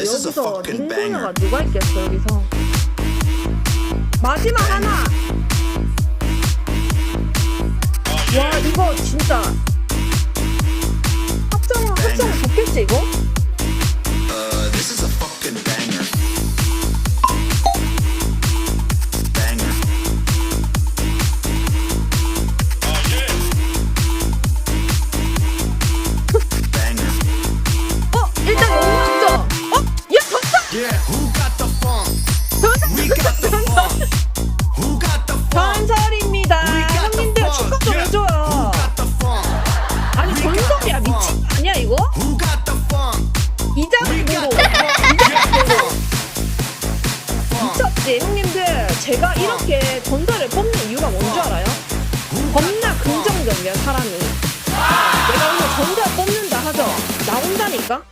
여기서 링고녀가. 누가 있겠어 여기서 마지막 하나 와 이거 진짜 합정 합정 좋겠지 이거? 전설입니다. 형님들. 축하 좀. 해줘요? 아니 전설이야 미친 거 아니야 이거? Funk. 미쳤지 형님들. 제가 이렇게 전설을 뽑는 이유가 뭔줄 알아요? 겁나 긍정적이야 사람이. 내가 오늘 전설 뽑는다 하죠? 나온다니까